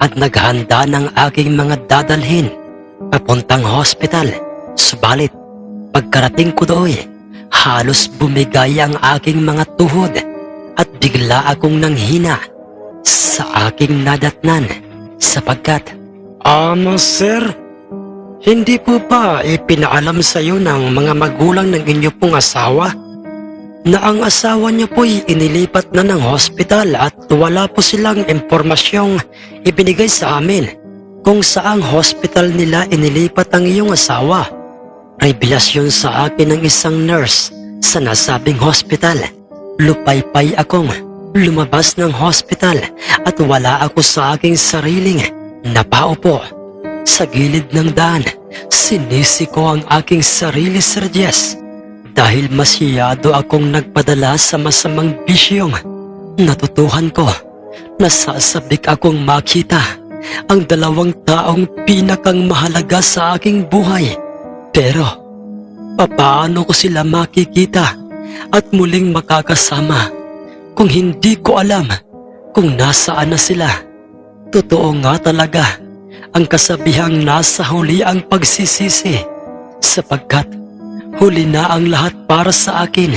at naghanda ng aking mga dadalhin papuntang hospital. Subalit, pagkarating ko doon, halos bumigay ang aking mga tuhod at bigla akong nanghina sa aking nadatnan sapagkat, Ano sir? Hindi po ba ipinaalam sa iyo ng mga magulang ng inyo pong asawa na ang asawa niyo po'y inilipat na ng hospital at wala po silang impormasyong ibinigay sa amin kung saang hospital nila inilipat ang iyong asawa. Revelasyon sa akin ng isang nurse sa nasabing hospital. Lupaypay akong lumabas ng hospital at wala ako sa aking sariling napaupo. Sa gilid ng daan, sinisi ko ang aking sarili, Sir Jess dahil masyado akong nagpadala sa masamang bisyong natutuhan ko na sasabik akong makita ang dalawang taong pinakang mahalaga sa aking buhay. Pero, papaano ko sila makikita at muling makakasama kung hindi ko alam kung nasaan na sila? Totoo nga talaga ang kasabihang nasa huli ang pagsisisi sapagkat huli na ang lahat para sa akin.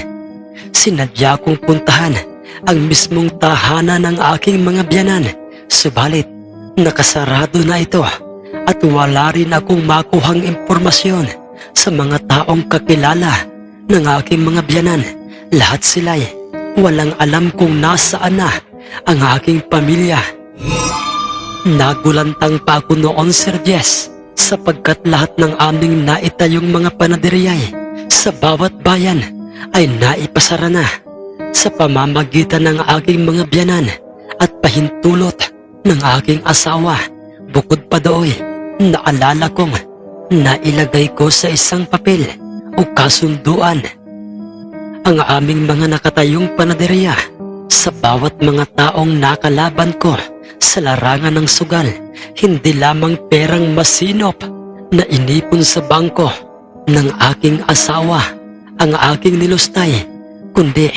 Sinadya kong puntahan ang mismong tahanan ng aking mga biyanan. Subalit, nakasarado na ito at wala rin akong makuhang impormasyon sa mga taong kakilala ng aking mga biyanan. Lahat sila'y walang alam kung nasaan na ang aking pamilya. Nagulantang pa ako noon, Sir Jess, sapagkat lahat ng aming naitayong mga panaderyay sa bawat bayan ay naipasara na sa pamamagitan ng aking mga biyanan at pahintulot ng aking asawa. Bukod pa doon, naalala kong nailagay ko sa isang papel o kasunduan ang aming mga nakatayong panaderya sa bawat mga taong nakalaban ko sa larangan ng sugal, hindi lamang perang masinop na inipon sa bangko ng aking asawa ang aking nilustay, kundi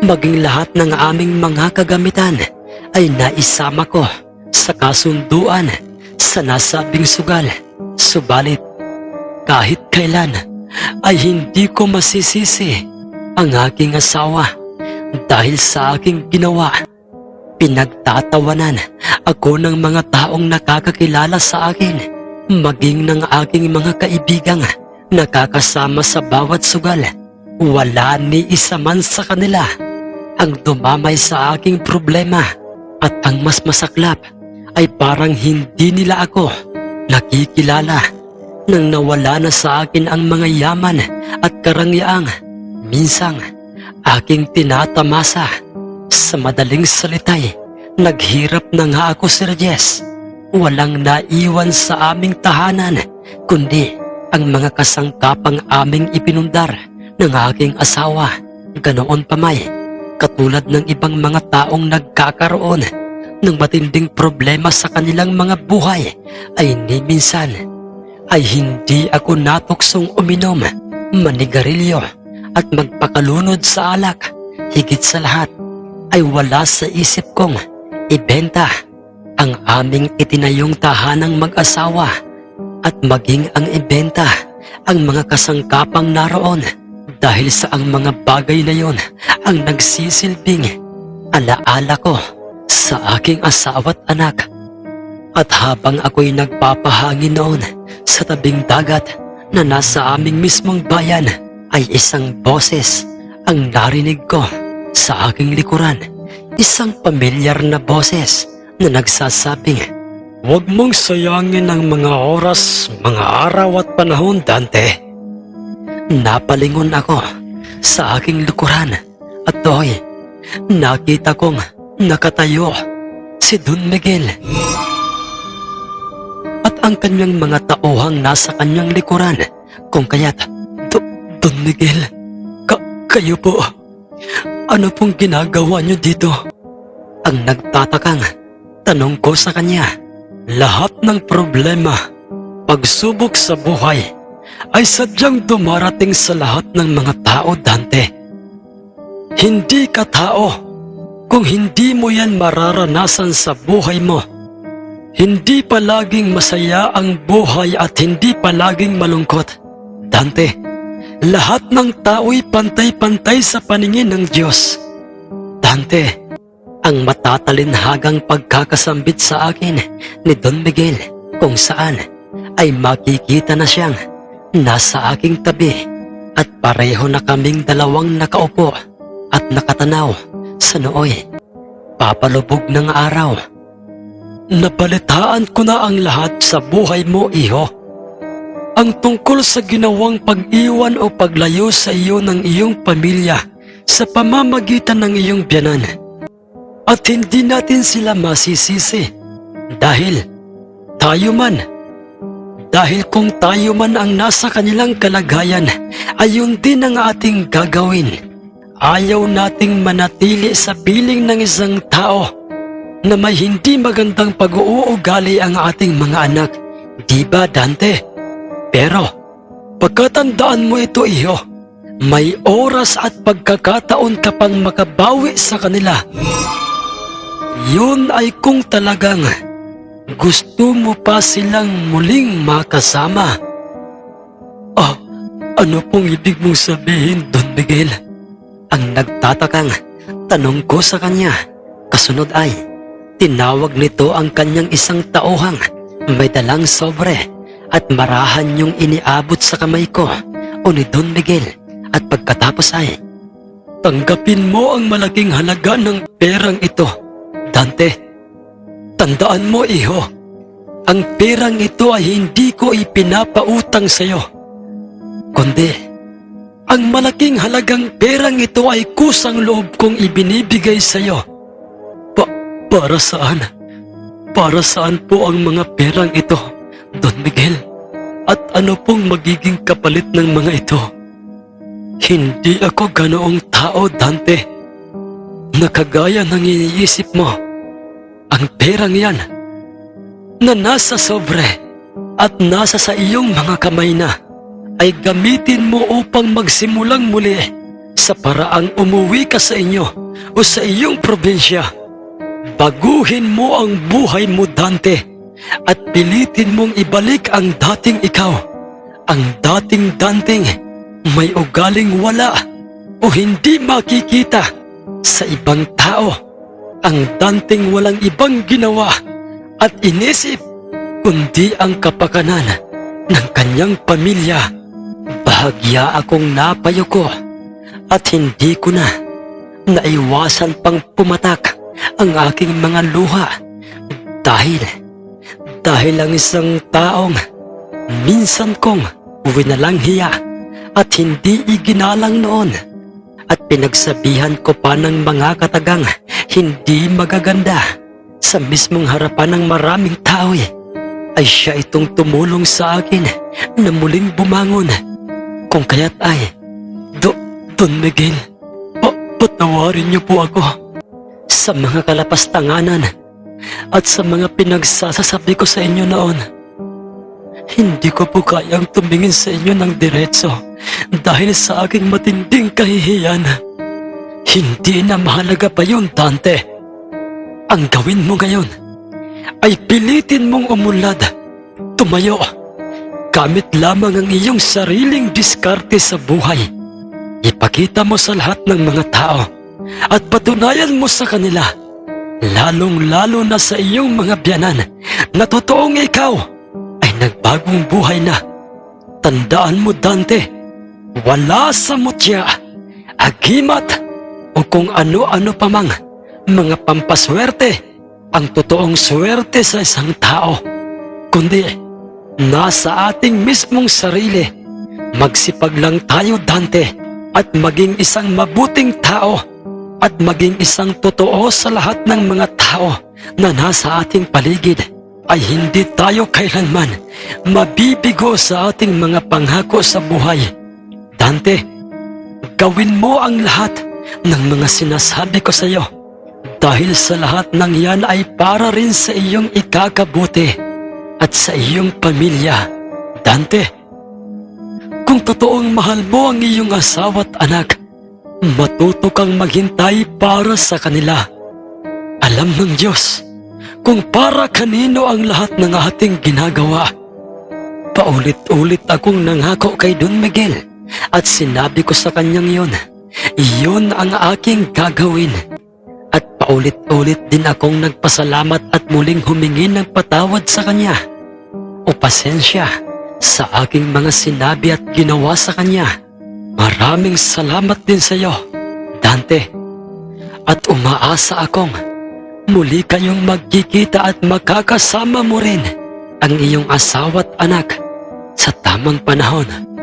maging lahat ng aming mga kagamitan ay naisama ko sa kasunduan sa nasabing sugal. Subalit, kahit kailan ay hindi ko masisisi ang aking asawa dahil sa aking ginawa. Pinagtatawanan ako ng mga taong nakakakilala sa akin, maging ng aking mga kaibigang nakakasama sa bawat sugal. Wala ni isa man sa kanila ang dumamay sa aking problema at ang mas masaklap ay parang hindi nila ako nakikilala nang nawala na sa akin ang mga yaman at karangyang minsang aking tinatamasa. Sa madaling salitay, naghirap na nga ako Sir Jess. Walang naiwan sa aming tahanan, kundi ang mga kasangkapang aming ipinundar ng aking asawa. Ganoon pa may, katulad ng ibang mga taong nagkakaroon ng matinding problema sa kanilang mga buhay, ay ni minsan ay hindi ako natuksong uminom, manigarilyo at magpakalunod sa alak. Higit sa lahat ay wala sa isip kong ibenta ang aming itinayong tahanang mag-asawa at maging ang ibenta ang mga kasangkapang naroon dahil sa ang mga bagay na yon ang nagsisilbing alaala ko sa aking asawa't anak. At habang ako'y nagpapahangin noon sa tabing dagat na nasa aming mismong bayan ay isang boses ang narinig ko sa aking likuran. Isang pamilyar na boses na nagsasabing, Huwag mong sayangin ang mga oras, mga araw at panahon, Dante. Napalingon ako sa aking likuran at doy, nakita kong nakatayo si Don Miguel. ang kanyang mga tauhang nasa kanyang likuran. Kung kaya't, Do, Don Miguel, ka, kayo po, ano pong ginagawa niyo dito? Ang nagtatakang tanong ko sa kanya, lahat ng problema, pagsubok sa buhay, ay sadyang dumarating sa lahat ng mga tao, Dante. Hindi ka tao kung hindi mo yan mararanasan sa buhay mo. Hindi palaging masaya ang buhay at hindi palaging malungkot. Dante, lahat ng tao'y pantay-pantay sa paningin ng Diyos. Dante, ang matatalinhagang pagkakasambit sa akin ni Don Miguel kung saan ay makikita na siyang nasa aking tabi at pareho na kaming dalawang nakaupo at nakatanaw sa nooy. Papalubog ng araw. Napalitaan ko na ang lahat sa buhay mo, iho. Ang tungkol sa ginawang pag-iwan o paglayo sa iyo ng iyong pamilya sa pamamagitan ng iyong biyanan. At hindi natin sila masisisi dahil tayo man dahil kung tayo man ang nasa kanilang kalagayan, ayun din ang ating gagawin. Ayaw nating manatili sa piling ng isang tao na may hindi magandang pag-uugali ang ating mga anak. Di ba, Dante? Pero, pagkatandaan mo ito, iho, may oras at pagkakataon ka pang makabawi sa kanila. Yun ay kung talagang gusto mo pa silang muling makasama. Ah, ano pong ibig mong sabihin, Don Miguel? Ang nagtatakang tanong ko sa kanya. Kasunod ay, tinawag nito ang kanyang isang tauhang may dalang sobre at marahan yung iniabot sa kamay ko o ni Don Miguel at pagkatapos ay, Tanggapin mo ang malaking halaga ng perang ito, Dante. Tandaan mo, iho, ang perang ito ay hindi ko ipinapautang sa iyo. Kundi, ang malaking halagang perang ito ay kusang loob kong ibinibigay sa iyo. Pa para saan? Para saan po ang mga perang ito, Don Miguel? At ano pong magiging kapalit ng mga ito? Hindi ako ganoong tao, Dante. Nakagaya ng iniisip mo. Ang perang yan na nasa sobre at nasa sa iyong mga kamay na ay gamitin mo upang magsimulang muli sa paraang umuwi ka sa inyo o sa iyong probinsya. Baguhin mo ang buhay mo, Dante, at pilitin mong ibalik ang dating ikaw. Ang dating Dante may ugaling wala o hindi makikita sa ibang tao. Ang Danteng walang ibang ginawa at inisip kundi ang kapakanan ng kanyang pamilya. Bahagya akong napayuko at hindi ko na naiwasan pang pumatak ang aking mga luha dahil dahil ang isang taong minsan kong winalang hiya at hindi iginalang noon at pinagsabihan ko pa ng mga katagang hindi magaganda sa mismong harapan ng maraming tao eh, ay siya itong tumulong sa akin na muling bumangon. Kung kaya't ay, Do, Don Miguel, pa, patawarin niyo po ako sa mga kalapastanganan at sa mga pinagsasasabi ko sa inyo noon. Hindi ko po kayang tumingin sa inyo ng diretso dahil sa aking matinding kahihiyan. Hindi na mahalaga pa yun, Dante. Ang gawin mo ngayon ay pilitin mong umunlad, tumayo, gamit lamang ang iyong sariling diskarte sa buhay. Ipakita mo sa lahat ng mga tao at patunayan mo sa kanila, lalong-lalo na sa iyong mga biyanan, na totoong ikaw ay nagbagong buhay na. Tandaan mo, Dante, wala sa mutya, agimat, o kung ano-ano pa mang mga pampaswerte ang totoong swerte sa isang tao. Kundi, nasa ating mismong sarili, magsipag lang tayo, Dante, at maging isang mabuting tao at maging isang totoo sa lahat ng mga tao na nasa ating paligid. ay hindi tayo kailanman mabibigo sa ating mga pangako sa buhay. Dante, gawin mo ang lahat ng mga sinasabi ko sa iyo dahil sa lahat ng yan ay para rin sa iyong ikakabuti at sa iyong pamilya. Dante, kung totoong mahal mo ang iyong asawa at anak, matuto kang maghintay para sa kanila. Alam ng Diyos kung para kanino ang lahat ng ating ginagawa. Paulit-ulit akong nangako kay Don Miguel at sinabi ko sa kanyang yon, iyon ang aking gagawin. At paulit-ulit din akong nagpasalamat at muling humingi ng patawad sa kanya. O pasensya sa aking mga sinabi at ginawa sa kanya. Maraming salamat din sa iyo, Dante. At umaasa akong muli kayong magkikita at makakasama mo rin ang iyong asawa at anak sa tamang panahon.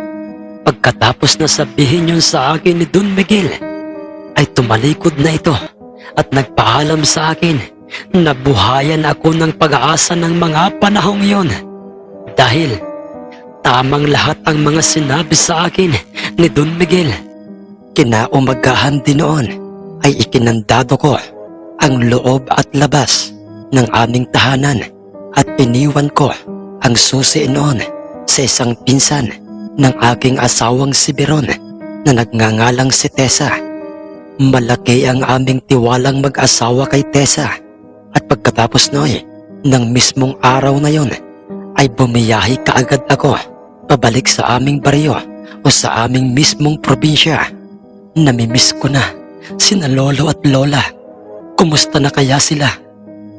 Pagkatapos na sabihin yun sa akin ni Don Miguel, ay tumalikod na ito at nagpaalam sa akin na buhayan ako ng pag-aasa ng mga panahong yon. Dahil tamang lahat ang mga sinabi sa akin ni Don Miguel. Kinaumagahan din noon ay ikinandado ko ang loob at labas ng aming tahanan at iniwan ko ang susi noon sa isang pinsan ng aking asawang si Beron na nagngangalang si Tessa. Malaki ang aming tiwalang mag-asawa kay Tessa at pagkatapos noy ng mismong araw na yon ay bumiyahi kaagad ako pabalik sa aming baryo o sa aming mismong probinsya. Namimiss ko na sina lolo at lola. Kumusta na kaya sila?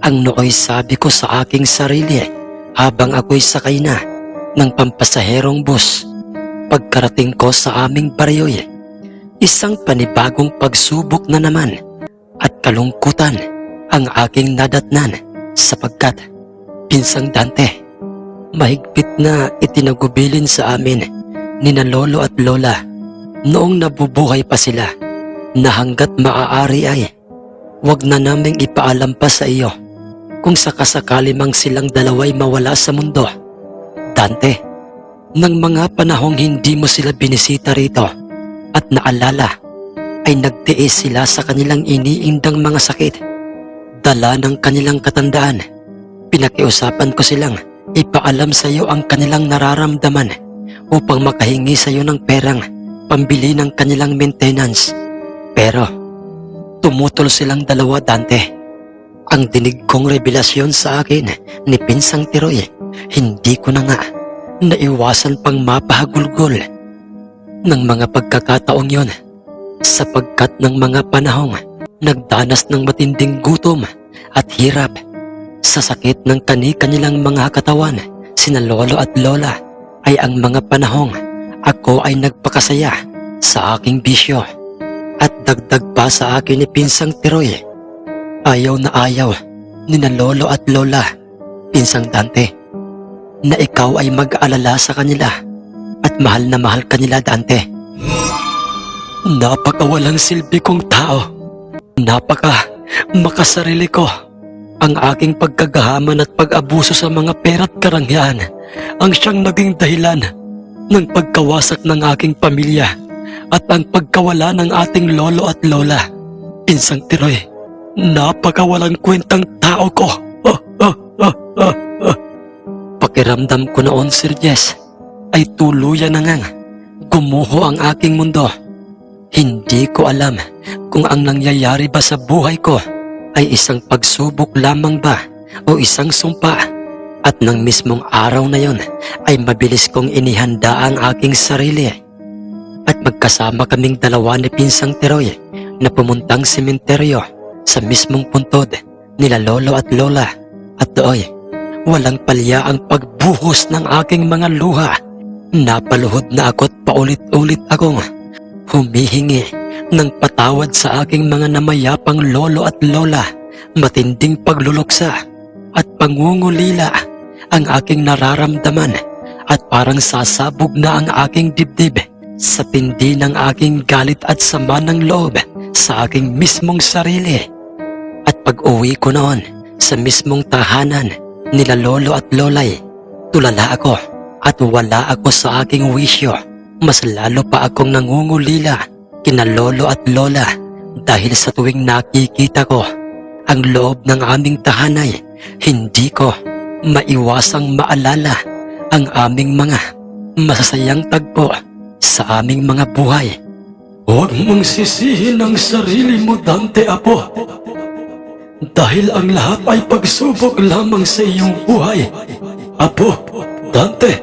Ang nooy sabi ko sa aking sarili habang ako'y sakay na ng pampasaherong bus. Pagkarating ko sa aming baryoy, isang panibagong pagsubok na naman at kalungkutan ang aking nadatnan sapagkat pinsang Dante. Mahigpit na itinagubilin sa amin ni na lolo at lola noong nabubuhay pa sila na hanggat maaari ay wag na naming ipaalam pa sa iyo kung sakasakali mang silang dalaway mawala sa mundo. Dante, nang mga panahong hindi mo sila binisita rito at naalala ay nagtiis sila sa kanilang iniindang mga sakit. Dala ng kanilang katandaan, pinakiusapan ko silang ipaalam sa iyo ang kanilang nararamdaman upang makahingi sa iyo ng perang pambili ng kanilang maintenance. Pero, tumutol silang dalawa Dante. Ang dinig kong revelasyon sa akin ni Pinsang Tiroy, hindi ko na nga naiwasan pang mapahagulgol ng mga pagkakataong yon sapagkat ng mga panahong nagdanas ng matinding gutom at hirap sa sakit ng kani-kanilang mga katawan sina lolo at lola ay ang mga panahong ako ay nagpakasaya sa aking bisyo at dagdag pa sa akin ni Pinsang Tiroy. Ayaw na ayaw ni na lolo at lola, Pinsang Dante, na ikaw ay mag-alala sa kanila at mahal na mahal kanila Dante. Napakawalang silbi kong tao. Napaka makasarili ko. Ang aking pagkagahaman at pag-abuso sa mga pera't karangyaan ang siyang naging dahilan ng pagkawasak ng aking pamilya at ang pagkawala ng ating lolo at lola. Pinsang Tiroy, napakawalang kwentang tao ko. Ah, ah, ah, ah. Pakiramdam ko noon, Sir Jess, ay tuluyan na ngang gumuho ang aking mundo. Hindi ko alam kung ang nangyayari ba sa buhay ko ay isang pagsubok lamang ba o isang sumpa. At ng mismong araw na yon ay mabilis kong inihanda ang aking sarili. At magkasama kaming dalawa ni Pinsang Teroy na pumuntang sementeryo sa mismong puntod nila lolo at lola. At dooy, walang palya ang pagbuhos ng aking mga luha. Napaluhod na ako't paulit-ulit akong humihingi ng patawad sa aking mga namayapang lolo at lola. Matinding pagluluksa at pangungulila ang aking nararamdaman at parang sasabog na ang aking dibdib sa tindi ng aking galit at sama ng loob sa aking mismong sarili. At pag uwi ko noon sa mismong tahanan nila lolo at lolay. Tulala ako at wala ako sa aking wisyo. Mas lalo pa akong nangungulila kina lolo at lola dahil sa tuwing nakikita ko ang loob ng aming tahanay, hindi ko maiwasang maalala ang aming mga masasayang tagpo sa aming mga buhay. Huwag mong sisihin ang sarili mo, Dante Apo. Dahil ang lahat ay pagsubok lamang sa iyong buhay. Apo, Dante,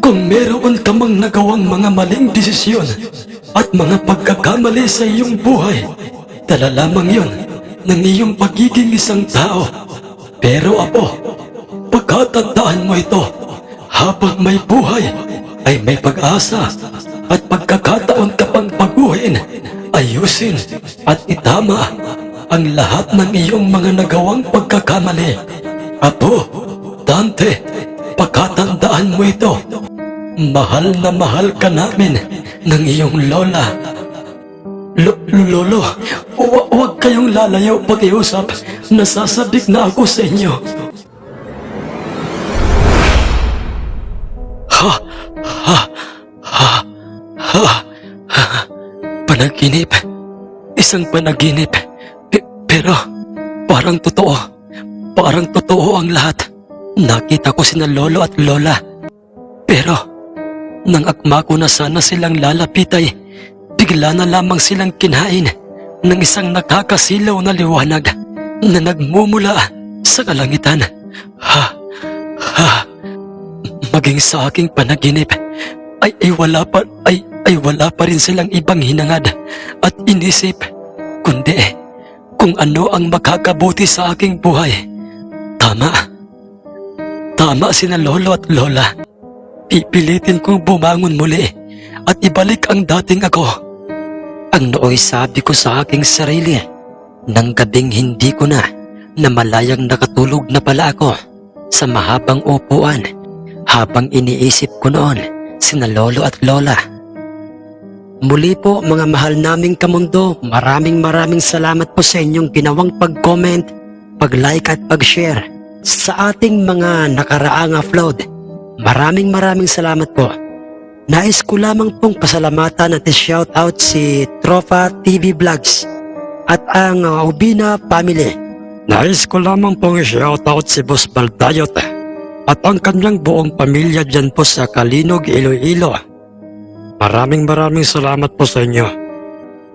kung meron ka mang nagawang mga maling desisyon at mga pagkakamali sa iyong buhay, dala lamang yon ng iyong pagiging isang tao. Pero apo, pagkatandaan mo ito, habang may buhay, ay may pag-asa at pagkakataon ka pang baguhin, ayusin at itama ang lahat ng iyong mga nagawang pagkakamali. Apo, Dante, pagkatandaan mo ito, mahal na mahal ka namin ng iyong lola. Lo- lolo, hu- huwag kayong lalayo pag-iusap. Nasasabik na ako sa inyo. Ha, ha, ha, ha, ha. Panaginip. Isang panaginip. Pe- pero, parang totoo. Parang totoo ang lahat. Nakita ko sina lolo at lola. Pero, nang akma ko na sana silang lalapit ay bigla na lamang silang kinain ng isang nakakasilaw na liwanag na nagmumula sa kalangitan. Ha, ha, maging sa aking panaginip ay, ay wala pa ay, ay wala pa rin silang ibang hinangad at inisip kundi kung ano ang makakabuti sa aking buhay. Tama. Tama sina lolo at lola. Pipilitin kong bumangon muli at ibalik ang dating ako. Ang nooy sabi ko sa aking sarili, nang gabing hindi ko na na malayang nakatulog na pala ako sa mahabang upuan habang iniisip ko noon sina lolo at lola. Muli po mga mahal naming kamundo, maraming maraming salamat po sa inyong ginawang pag-comment, pag-like at pag-share sa ating mga nakaraang upload. Maraming maraming salamat po. Nais ko lamang pong pasalamatan at shout out si Tropa TV Vlogs at ang uh, Ubina family. Nais ko lamang pong shout out si Boss Baldayot at ang kanyang buong pamilya dyan po sa Kalinog, Iloilo. Maraming maraming salamat po sa inyo.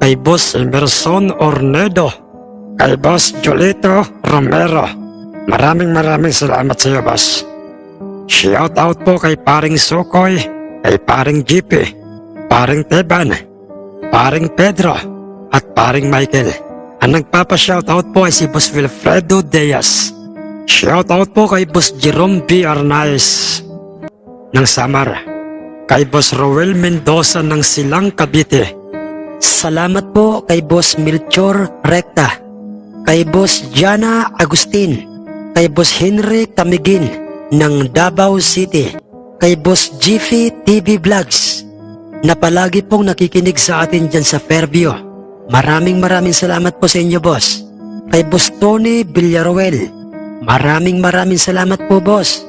Kay Boss Emerson Ornedo, kay Boss Jolito Romero. Maraming maraming salamat sa iyo, Boss. Shout out po kay paring Sukoy, kay paring GP, paring Teban, paring Pedro, at paring Michael. Ang nagpapa-shoutout po ay si Boss Wilfredo Diaz. Shoutout po kay Boss Jerome B. Arnaiz ng Samar. Kay Boss Roel Mendoza ng Silang Cavite. Salamat po kay Boss Melchor Recta. Kay Boss Jana Agustin. Kay Boss Henry Camigin ng Davao City. Kay Boss Jiffy TV Vlogs na palagi pong nakikinig sa atin dyan sa Fairview. Maraming maraming salamat po sa inyo, boss. Kay Boss Tony Villaruel, maraming maraming salamat po, boss.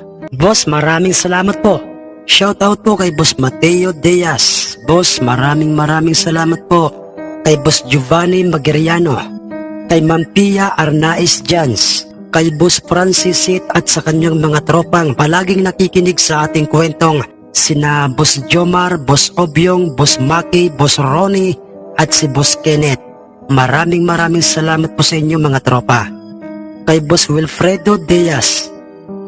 Boss, maraming salamat po. Shoutout po kay Boss Mateo Diaz. Boss, maraming maraming salamat po. Kay Boss Giovanni Magiriano. Kay Ma'am Pia Arnaiz Jans. kay Boss Francis Sit at sa kanyang mga tropang palaging nakikinig sa ating kwentong sina Boss Jomar, Boss Obyong, Boss Maki, Boss Ronnie at si Boss Kenneth. Maraming maraming salamat po sa inyo mga tropa. Kay Boss Wilfredo Diaz,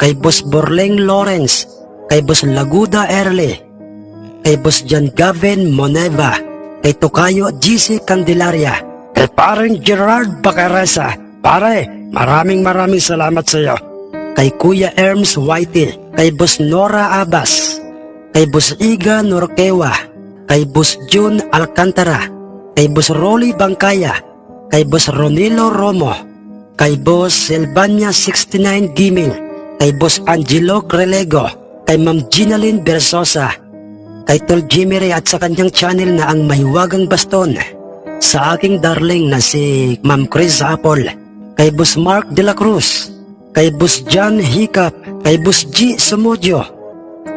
kay Boss Borleng Lawrence, kay Boss Laguda Erle, kay Boss John Gavin Moneva, kay Tokayo GC Candelaria, kay parang Gerard Bacarasa. Pare, maraming maraming salamat sa iyo. Kay Kuya Erms Whitey, kay Boss Nora Abbas, kay Boss Iga Norquewa, kay Boss June Alcantara, kay Boss Rolly Bangkaya, kay Boss Ronilo Romo, kay Boss Silvania 69 Gaming, kay Boss Angelo Crelego, kay Ma'am Ginalyn Bersosa, kay Tol Jimmy Ray at sa kanyang channel na ang Mahiwagang Baston, sa aking darling na si Ma'am Chris Apple, kay Boss Mark De La Cruz, kay Boss John Hiccup, kay Boss G. Sumudio,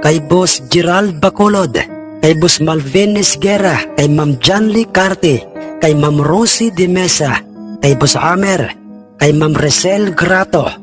kay Boss Gerald Bacolod, kay Boss Malvin Esguera, kay Ma'am Lee Carte, kay Ma'am Rosie De Mesa, kay Boss Amer, kay Ma'am Resel Grato,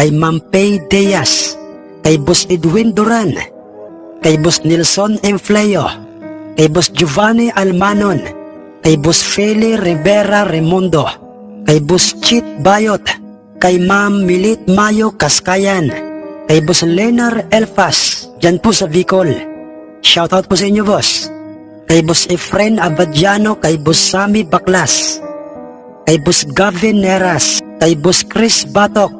kay Ma'am Pay Diaz, kay Boss Edwin Duran, kay Boss Nelson Enfleo, kay Boss Giovanni Almanon, kay Boss Feli Rivera Remundo, kay Boss Chit Bayot, kay Ma'am Milit Mayo Kaskayan, kay Boss Lenar Elfas, dyan po sa Bicol. Shoutout po sa inyo, boss. Kay Boss Efren Abadiano, kay Boss Sami Baklas, kay Boss Gavin Neras, kay Boss Chris Batok,